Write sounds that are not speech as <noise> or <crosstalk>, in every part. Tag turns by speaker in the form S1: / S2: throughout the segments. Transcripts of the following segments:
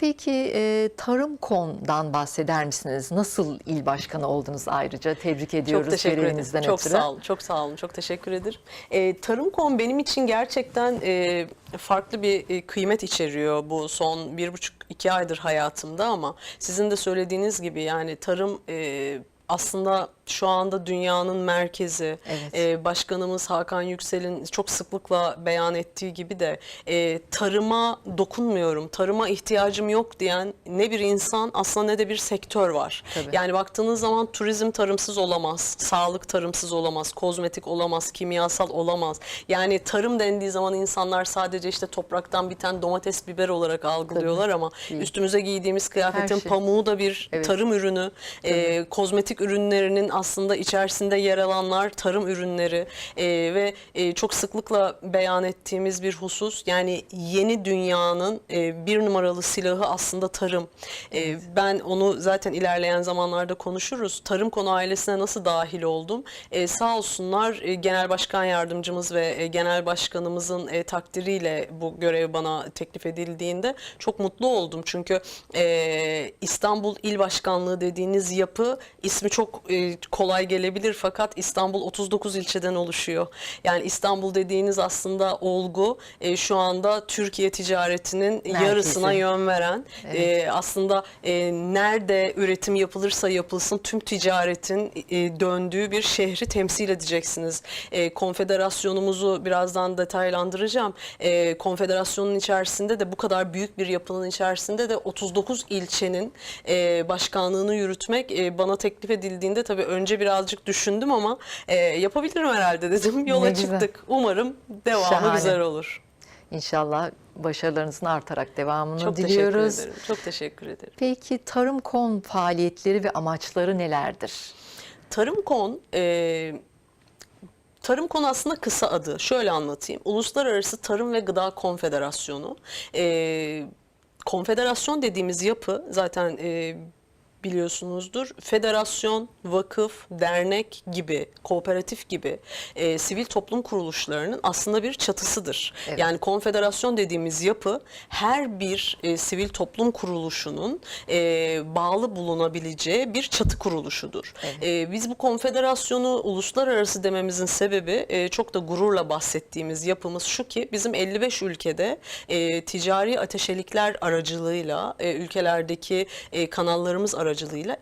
S1: Peki e, Tarım.com'dan bahseder misiniz? Nasıl il başkanı oldunuz ayrıca? Tebrik ediyoruz
S2: Çok teşekkür ederim. Çok
S1: ötürü.
S2: sağ olun. Çok sağ olun. Çok teşekkür ederim. E, Tarım.com benim için gerçekten e, farklı bir e, kıymet içeriyor bu son bir buçuk iki aydır hayatımda ama sizin de söylediğiniz gibi yani tarım e, aslında şu anda dünyanın merkezi.
S1: Evet.
S2: E, Başkanımız Hakan Yüksel'in çok sıklıkla beyan ettiği gibi de e, tarıma dokunmuyorum, tarıma ihtiyacım yok diyen ne bir insan aslında ne de bir sektör var.
S1: Tabii.
S2: Yani baktığınız zaman turizm tarımsız olamaz, sağlık tarımsız olamaz, kozmetik olamaz, kimyasal olamaz. Yani tarım dendiği zaman insanlar sadece işte topraktan biten domates, biber olarak algılıyorlar ama
S1: Değil.
S2: üstümüze giydiğimiz kıyafetin
S1: Her şey.
S2: pamuğu da bir
S1: Evet.
S2: tarım ürünü. E, kozmetik ürünlerinin aslında içerisinde yer alanlar tarım ürünleri E, ve e, çok sıklıkla beyan ettiğimiz bir husus yani yeni dünyanın e, bir numaralı silahı aslında tarım. E, ben onu zaten ilerleyen zamanlarda konuşuruz. Tarım konu ailesine nasıl dahil oldum? E, sağ olsunlar e, genel başkan yardımcımız ve e, genel başkanımızın e, takdiriyle bu görev bana teklif edildiğinde çok mutlu oldum. Çünkü e, İstanbul İl Başkanlığı dediğiniz yapı ismi çok e, kolay gelebilir fakat İstanbul 39 ilçeden oluşuyor. Yani İstanbul dediğiniz aslında olgu e, şu anda Türkiye ticaretinin
S1: Merkezi.
S2: yarısına yön veren e, aslında e, nerede üretim yapılırsa yapılsın tüm ticaretin e, döndüğü bir şehri temsil edeceksiniz. E, konfederasyonumuzu birazdan detaylandıracağım. E, konfederasyonun içerisinde de bu kadar büyük bir yapının içerisinde de 39 ilçenin e, başkanlığını yürütmek e, bana teklif edildiğinde tabii önce birazcık düşündüm ama e, yapabilirim herhalde dedim. Yola
S1: Ne güzel.
S2: çıktık. Umarım devamı
S1: Şahane.
S2: güzel olur.
S1: İnşallah başarılarınızın artarak devamını
S2: Çok
S1: diliyoruz.
S2: teşekkür ederim. Çok teşekkür ederim.
S1: Peki Tarım.com faaliyetleri ve amaçları nelerdir?
S2: Tarım.con e, Tarım.con aslında kısa adı. Şöyle anlatayım. Uluslararası Tarım ve Gıda Konfederasyonu. E, konfederasyon dediğimiz yapı zaten e, biliyorsunuzdur. Federasyon, vakıf, dernek gibi, kooperatif gibi e, sivil toplum kuruluşlarının aslında bir çatısıdır.
S1: Evet.
S2: Yani konfederasyon dediğimiz yapı her bir e, sivil toplum kuruluşunun e, bağlı bulunabileceği bir çatı kuruluşudur. E, biz bu konfederasyonu uluslararası dememizin sebebi e, çok da gururla bahsettiğimiz yapımız şu ki bizim 55 ülkede e, ticari ateşelikler aracılığıyla e, ülkelerdeki e, kanallarımız aracılığıyla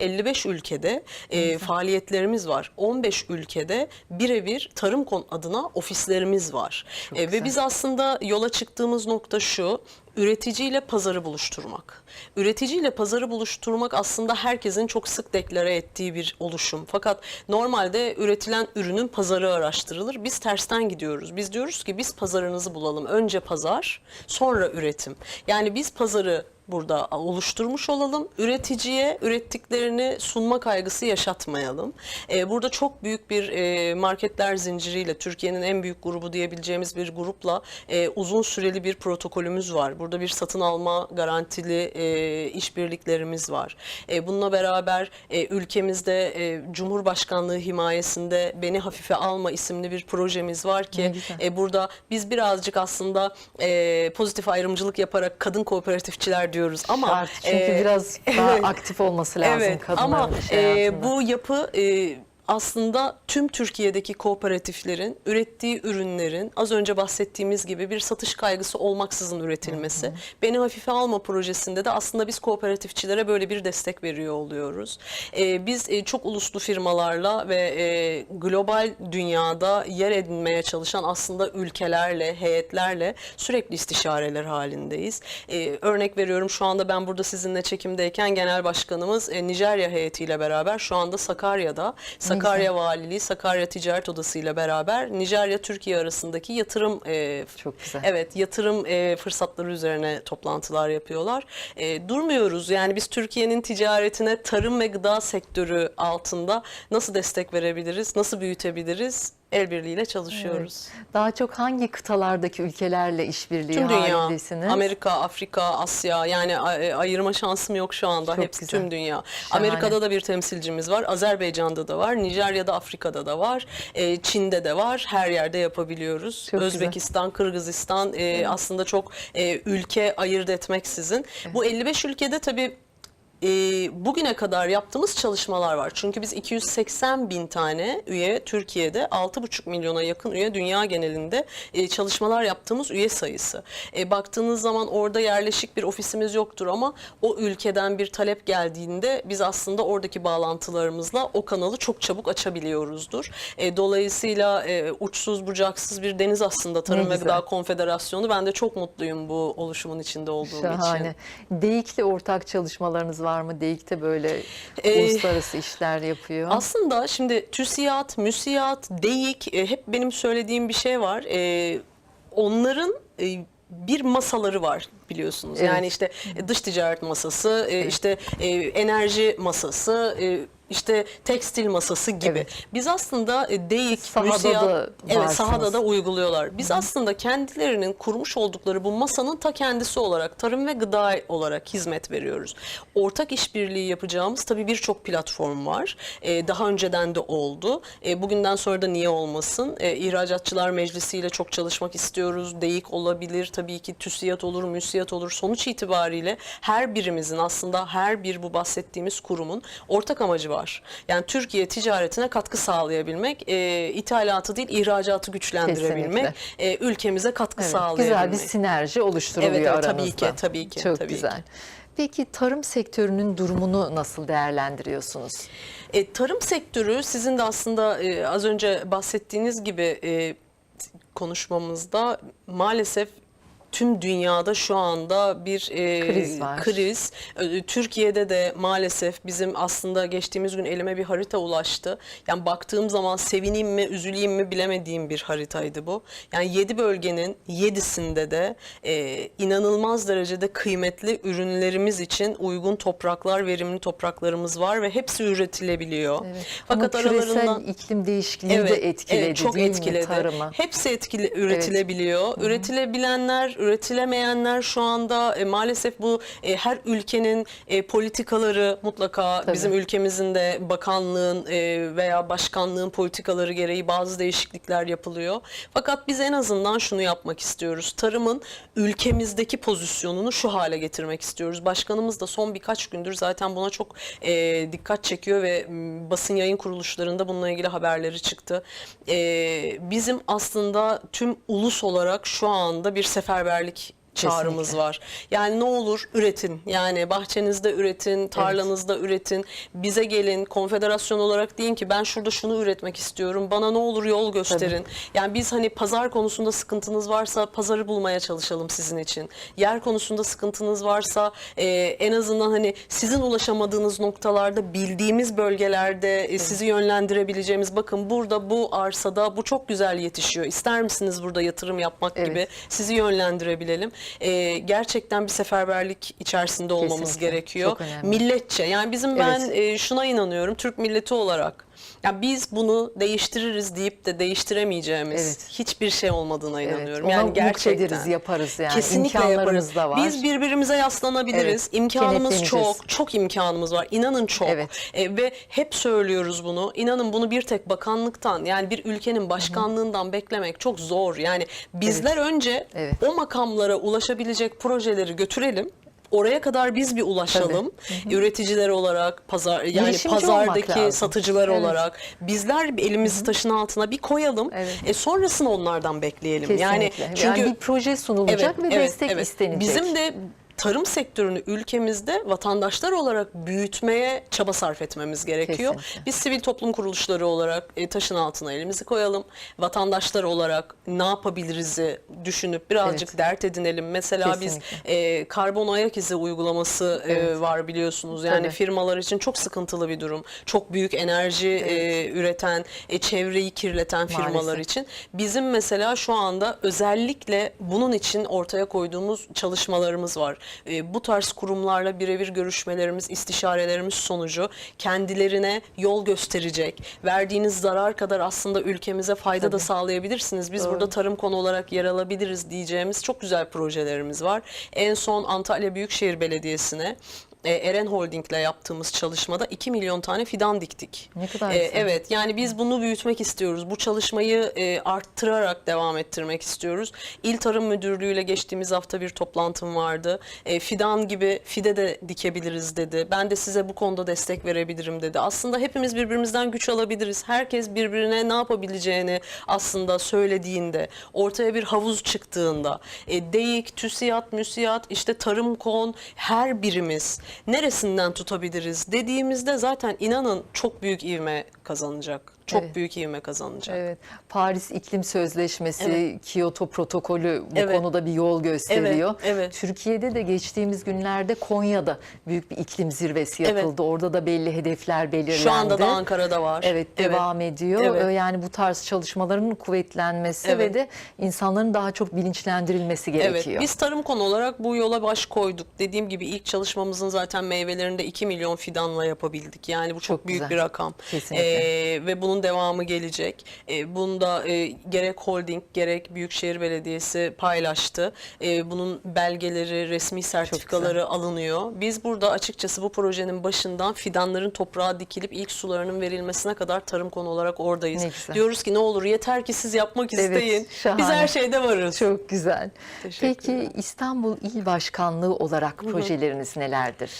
S2: 55 ülkede e, faaliyetlerimiz var. 15 ülkede birebir Tarım Kon adına ofislerimiz var.
S1: Çok
S2: E, ve biz aslında yola çıktığımız nokta şu. Üreticiyle pazarı buluşturmak. Üreticiyle pazarı buluşturmak aslında herkesin çok sık deklare ettiği bir oluşum. Fakat normalde üretilen ürünün pazarı araştırılır. Biz tersten gidiyoruz. Biz diyoruz ki biz pazarınızı bulalım. Önce pazar, sonra üretim. Yani biz pazarı burada oluşturmuş olalım. Üreticiye ürettiklerini sunma kaygısı yaşatmayalım. Ee, burada çok büyük bir e, marketler zinciriyle Türkiye'nin en büyük grubu diyebileceğimiz bir grupla e, uzun süreli bir protokolümüz var. Burada bir satın alma garantili e, işbirliklerimiz var. E, bununla beraber e, ülkemizde e, Cumhurbaşkanlığı himayesinde Beni Hafife Alma isimli bir projemiz var ki e, burada biz birazcık aslında e, pozitif ayrımcılık yaparak kadın kooperatifçiler diyoruz ama
S1: Şart. Çünkü
S2: e,
S1: biraz daha <laughs> aktif olması lazım
S2: evet.
S1: kadınların
S2: ama
S1: iş
S2: e, bu yapı e, aslında tüm Türkiye'deki kooperatiflerin ürettiği ürünlerin az önce bahsettiğimiz gibi bir satış kaygısı olmaksızın üretilmesi. Beni hafife alma projesinde de aslında biz kooperatifçilere böyle bir destek veriyor oluyoruz. E, biz e, çok uluslu firmalarla ve e, global dünyada yer edinmeye çalışan aslında ülkelerle, heyetlerle sürekli istişareler halindeyiz. E, örnek veriyorum şu anda ben burada sizinle çekimdeyken genel başkanımız e, Nijerya heyetiyle beraber şu anda Sakarya'da Sakarya Valiliği, Sakarya Ticaret Odası ile beraber Nijerya Türkiye arasındaki yatırım e,
S1: Çok güzel.
S2: Evet, yatırım e, fırsatları üzerine toplantılar yapıyorlar. E, durmuyoruz. Yani biz Türkiye'nin ticaretine tarım ve gıda sektörü altında nasıl destek verebiliriz, nasıl büyütebiliriz? El birliğiyle çalışıyoruz.
S1: Daha çok hangi kıtalardaki ülkelerle işbirliği
S2: Tüm dünya,
S1: halindesiniz?
S2: Amerika, Afrika, Asya yani ay- ayırma şansım yok şu anda.
S1: Çok
S2: Hepsi
S1: güzel.
S2: tüm dünya.
S1: Şahane.
S2: Amerika'da da bir temsilcimiz var, Azerbaycan'da da var, Nijerya'da, Afrika'da da var, e, Çin'de de var. Her yerde yapabiliyoruz.
S1: Çok güzel.
S2: Özbekistan, Kırgızistan e, aslında çok e, ülke ayırt etmeksizin. Bu 55 ülkede tabii e, bugüne kadar yaptığımız çalışmalar var. Çünkü biz 280 bin tane üye Türkiye'de 6,5 milyona yakın üye dünya genelinde e, çalışmalar yaptığımız üye sayısı. E, baktığınız zaman orada yerleşik bir ofisimiz yoktur ama o ülkeden bir talep geldiğinde biz aslında oradaki bağlantılarımızla o kanalı çok çabuk açabiliyoruzdur. E, dolayısıyla e, uçsuz bucaksız bir deniz aslında Tarım ve. Gıda Konfederasyonu. Ben de çok mutluyum bu oluşumun içinde olduğum için.
S1: Şahane. DEİK'le ortak çalışmalarınız var mı? DEİK de böyle
S2: Ee,
S1: uluslararası işler yapıyor.
S2: Aslında şimdi TÜSİAD, MÜSİAD, DEİK e, hep benim söylediğim bir şey var. E, onların e, bir masaları var biliyorsunuz.
S1: Evet.
S2: Yani işte dış ticaret masası, e, işte e, enerji masası, e, işte tekstil masası gibi.
S1: Evet.
S2: Biz aslında e, DEİK,
S1: Sahada da
S2: evet
S1: varsınız.
S2: sahada da uyguluyorlar. Biz aslında kendilerinin kurmuş oldukları bu masanın ta kendisi olarak tarım ve gıda olarak hizmet veriyoruz. Ortak işbirliği yapacağımız tabii birçok platform var. Ee, daha önceden de oldu. Ee, bugünden sonra da niye olmasın? Ee, İhracatçılar Meclisi ile çok çalışmak istiyoruz. DEİK olabilir, tabii ki TÜSİAD olur, MÜSİAD olur. Sonuç itibariyle her birimizin aslında her bir bu bahsettiğimiz kurumun ortak amacı var. Yani Türkiye ticaretine katkı sağlayabilmek, e, ithalatı değil ihracatı güçlendirebilmek, e, ülkemize katkı
S1: Evet,
S2: sağlayabilmek.
S1: güzel bir sinerji oluşturuluyor
S2: Evet, evet,
S1: aranızda.
S2: tabii ki, tabii ki,
S1: Çok
S2: tabii
S1: güzel.
S2: ki.
S1: Peki tarım sektörünün durumunu nasıl değerlendiriyorsunuz?
S2: E, tarım sektörü sizin de aslında e, az önce bahsettiğiniz gibi e, konuşmamızda maalesef tüm dünyada şu anda bir e,
S1: Kriz var.
S2: kriz. Türkiye'de de maalesef bizim aslında geçtiğimiz gün elime bir harita ulaştı. Yani baktığım zaman sevineyim mi, üzüleyim mi bilemediğim bir haritaydı bu. Yani 7 bölgenin 7'sinde de e, inanılmaz derecede kıymetli ürünlerimiz için uygun topraklar, verimli topraklarımız var ve hepsi üretilebiliyor. Fakat
S1: Ama küresel
S2: aralarından
S1: iklim değişikliği de etkiledi
S2: evet, çok etkiledi.
S1: mi tarımı?
S2: Hepsi etkili üretilebiliyor. Üretilebilenler, üretilemeyenler şu anda e, maalesef bu e, her ülkenin e, politikaları mutlaka
S1: Tabii.
S2: bizim ülkemizin de bakanlığın e, veya başkanlığın politikaları gereği bazı değişiklikler yapılıyor. Fakat biz en azından şunu yapmak istiyoruz. Tarımın ülkemizdeki pozisyonunu şu hale getirmek istiyoruz. Başkanımız da son birkaç gündür zaten buna çok e, dikkat çekiyor ve basın yayın kuruluşlarında bununla ilgili haberleri çıktı. E, bizim aslında tüm ulus olarak şu anda bir seferberlik çağrımız
S1: Kesinlikle.
S2: var. Yani ne olur üretin. Yani bahçenizde üretin, tarlanızda üretin. Bize gelin, konfederasyon olarak deyin ki ben şurada şunu üretmek istiyorum. Bana ne olur yol gösterin. Yani biz hani pazar konusunda sıkıntınız varsa pazarı bulmaya çalışalım sizin için. Yer konusunda sıkıntınız varsa e, en azından hani sizin ulaşamadığınız noktalarda bildiğimiz bölgelerde e, sizi yönlendirebileceğimiz bakın burada bu arsada bu çok güzel yetişiyor. İster misiniz burada yatırım yapmak
S1: Evet.
S2: gibi sizi yönlendirebilelim. Ee, gerçekten bir seferberlik içerisinde olmamız
S1: Kesinlikle.
S2: gerekiyor.
S1: Çok önemli.
S2: Milletçe yani bizim
S1: Evet.
S2: ben e, şuna inanıyorum Türk milleti olarak. Ya biz bunu değiştiririz deyip de değiştiremeyeceğimiz
S1: Evet.
S2: hiçbir şey olmadığına inanıyorum.
S1: ona
S2: yani gerçekten.
S1: muktedir'iz, yaparız yani.
S2: Kesinlikle yaparız.
S1: da var.
S2: Biz birbirimize yaslanabiliriz.
S1: Evet,
S2: İmkanımız çok, çok imkanımız var. İnanın çok.
S1: Evet.
S2: E, ve hep söylüyoruz bunu. İnanın bunu bir tek bakanlıktan yani bir ülkenin başkanlığından beklemek çok zor. Yani bizler önce
S1: Evet.
S2: o makamlara ulaşabilecek projeleri götürelim. Oraya kadar biz bir ulaşalım. Üreticiler olarak, pazar yani
S1: Girişimci
S2: pazardaki satıcılar
S1: Evet.
S2: olarak bizler elimizi taşın altına bir koyalım.
S1: Evet.
S2: E sonrasını onlardan bekleyelim. Yani
S1: Kesinlikle.
S2: çünkü
S1: yani bir proje sunulacak ve destek istenecek.
S2: Bizim de tarım sektörünü ülkemizde vatandaşlar olarak büyütmeye çaba sarf etmemiz gerekiyor.
S1: Kesinlikle.
S2: Biz sivil toplum kuruluşları olarak e, taşın altına elimizi koyalım. Vatandaşlar olarak ne yapabiliriz'i düşünüp birazcık
S1: Evet.
S2: dert edinelim. Mesela
S1: Kesinlikle.
S2: biz e, karbon ayak izi uygulaması e,
S1: Evet.
S2: var biliyorsunuz. Yani
S1: Tabii.
S2: firmalar için çok sıkıntılı bir durum. Çok büyük enerji e, üreten, e, çevreyi kirleten firmalar
S1: Maalesef.
S2: için. Bizim mesela şu anda özellikle bunun için ortaya koyduğumuz çalışmalarımız var. E, bu tarz kurumlarla birebir görüşmelerimiz, istişarelerimiz sonucu kendilerine yol gösterecek, verdiğiniz zarar kadar aslında ülkemize fayda da sağlayabilirsiniz. Biz
S1: Doğru.
S2: burada tarım konu olarak yer alabiliriz diyeceğimiz çok güzel projelerimiz var. En son Antalya Büyükşehir Belediyesi'ne e, Eren Holding'le yaptığımız çalışmada 2 milyon tane fidan diktik.
S1: Ne kadar
S2: E,
S1: güzel.
S2: Evet yani biz bunu büyütmek istiyoruz. Bu çalışmayı e, arttırarak devam ettirmek istiyoruz. İl Tarım Müdürlüğü ile geçtiğimiz hafta bir toplantım vardı. E, fidan gibi fide de dikebiliriz dedi. Ben de size bu konuda destek verebilirim dedi. Aslında hepimiz birbirimizden güç alabiliriz. Herkes birbirine ne yapabileceğini aslında söylediğinde, ortaya bir havuz çıktığında, e, DEİK, TÜSİAD, MÜSİAD, işte Tarım Kon her birimiz neresinden tutabiliriz dediğimizde zaten inanın çok büyük ivme kazanacak. Çok
S1: Evet.
S2: büyük ivme kazanacak.
S1: Evet. Paris İklim Sözleşmesi, Kyoto Protokolü bu
S2: Evet.
S1: konuda bir yol gösteriyor.
S2: Evet, evet.
S1: Türkiye'de de geçtiğimiz günlerde Konya'da büyük bir iklim zirvesi
S2: Evet.
S1: yapıldı. Orada da belli hedefler belirlendi.
S2: Şu anda da Ankara'da var.
S1: Evet devam ediyor.
S2: Evet.
S1: Ee, Yani bu tarz çalışmaların kuvvetlenmesi
S2: Evet.
S1: ve de insanların daha çok bilinçlendirilmesi
S2: Evet,
S1: gerekiyor.
S2: biz tarım konu olarak bu yola baş koyduk. Dediğim gibi ilk çalışmamızın zaten meyvelerini de 2 milyon fidanla yapabildik. Yani bu çok,
S1: Çok
S2: büyük
S1: güzel.
S2: bir rakam.
S1: Kesinlikle.
S2: Ee, ve bunun devamı gelecek. Ee, bunda e, gerek holding gerek Büyükşehir Belediyesi paylaştı. Ee, bunun belgeleri, resmi sertifikaları alınıyor. Biz burada açıkçası bu projenin başından fidanların toprağa dikilip ilk sularının verilmesine kadar tarım konu olarak oradayız. Diyoruz ki ne olur yeter ki siz yapmak
S1: Evet,
S2: isteyin. Biz
S1: şahane.
S2: her şeyde varız.
S1: Çok güzel. Peki. İstanbul İl Başkanlığı olarak projeleriniz nelerdir?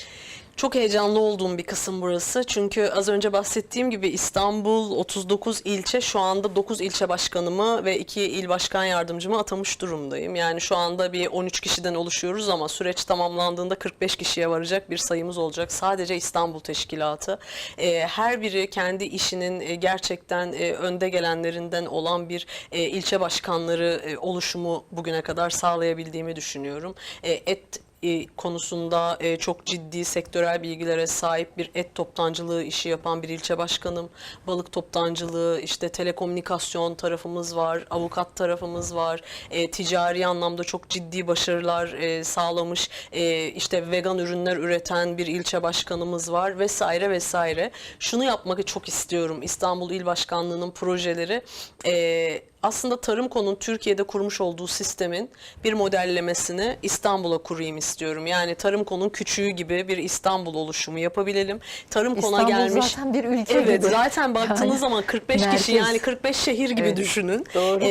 S2: Çok heyecanlı olduğum bir kısım burası. Çünkü az önce bahsettiğim gibi İstanbul 39 ilçe şu anda 9 ilçe başkanımı ve 2 il başkan yardımcımı atamış durumdayım. Yani şu anda bir 13 kişiden oluşuyoruz ama süreç tamamlandığında 45 kişiye varacak bir sayımız olacak. Sadece İstanbul Teşkilatı. Ee, her biri kendi işinin e, gerçekten e, önde gelenlerinden olan bir e, ilçe başkanları oluşumu bugüne kadar sağlayabildiğimi düşünüyorum. Et e, konusunda e, çok ciddi sektörel bilgilere sahip bir et toptancılığı işi yapan bir ilçe başkanım. Balık toptancılığı, işte telekomünikasyon tarafımız var, avukat tarafımız var. E, ticari anlamda çok ciddi başarılar e, sağlamış, e, işte vegan ürünler üreten bir ilçe başkanımız var vesaire vesaire. Şunu yapmak çok istiyorum. İstanbul İl Başkanlığı'nın projeleri e, aslında Tarım Kon'un Türkiye'de kurmuş olduğu sistemin bir modellemesini İstanbul'a kurayım istiyorum. Yani Tarım Kon'un küçüğü gibi bir İstanbul oluşumu yapabilelim. Tarım Kon'a
S1: İstanbul
S2: gelmiş.
S1: zaten bir ülke
S2: Evet
S1: gibi.
S2: zaten baktığınız
S1: Yani
S2: zaman 45 kişi
S1: merkez.
S2: yani 45 şehir gibi
S1: Evet,
S2: düşünün.
S1: doğru.
S2: Ee,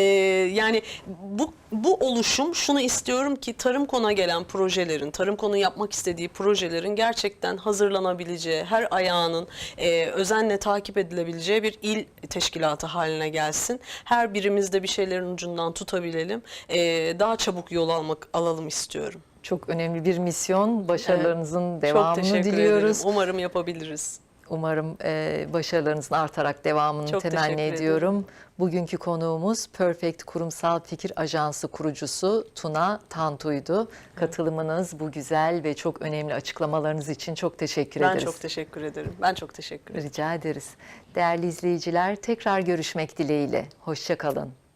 S2: yani bu bu oluşum şunu istiyorum ki Tarım Kon'a gelen projelerin, Tarım Kon'un yapmak istediği projelerin gerçekten hazırlanabileceği, her ayağının e, özenle takip edilebileceği bir il teşkilatı haline gelsin. Her birimizde bir şeylerin ucundan tutabilelim. E, daha çabuk yol almak alalım istiyorum.
S1: Çok önemli bir misyon. Başarılarınızın
S2: Çok
S1: devamını
S2: teşekkür
S1: diliyoruz.
S2: ederim. Umarım yapabiliriz.
S1: Umarım e, başarılarınızın artarak devamını
S2: Çok
S1: temenni ediyorum. Bugünkü konuğumuz Perfect Kurumsal Fikir Ajansı kurucusu Tuna Tantu'ydu. Katılımınız, bu güzel ve çok önemli açıklamalarınız için çok teşekkür
S2: Ben
S1: ederiz.
S2: çok teşekkür ederim. Ben çok teşekkür ederim.
S1: Rica ederiz. Değerli izleyiciler tekrar görüşmek dileğiyle. Hoşçakalın.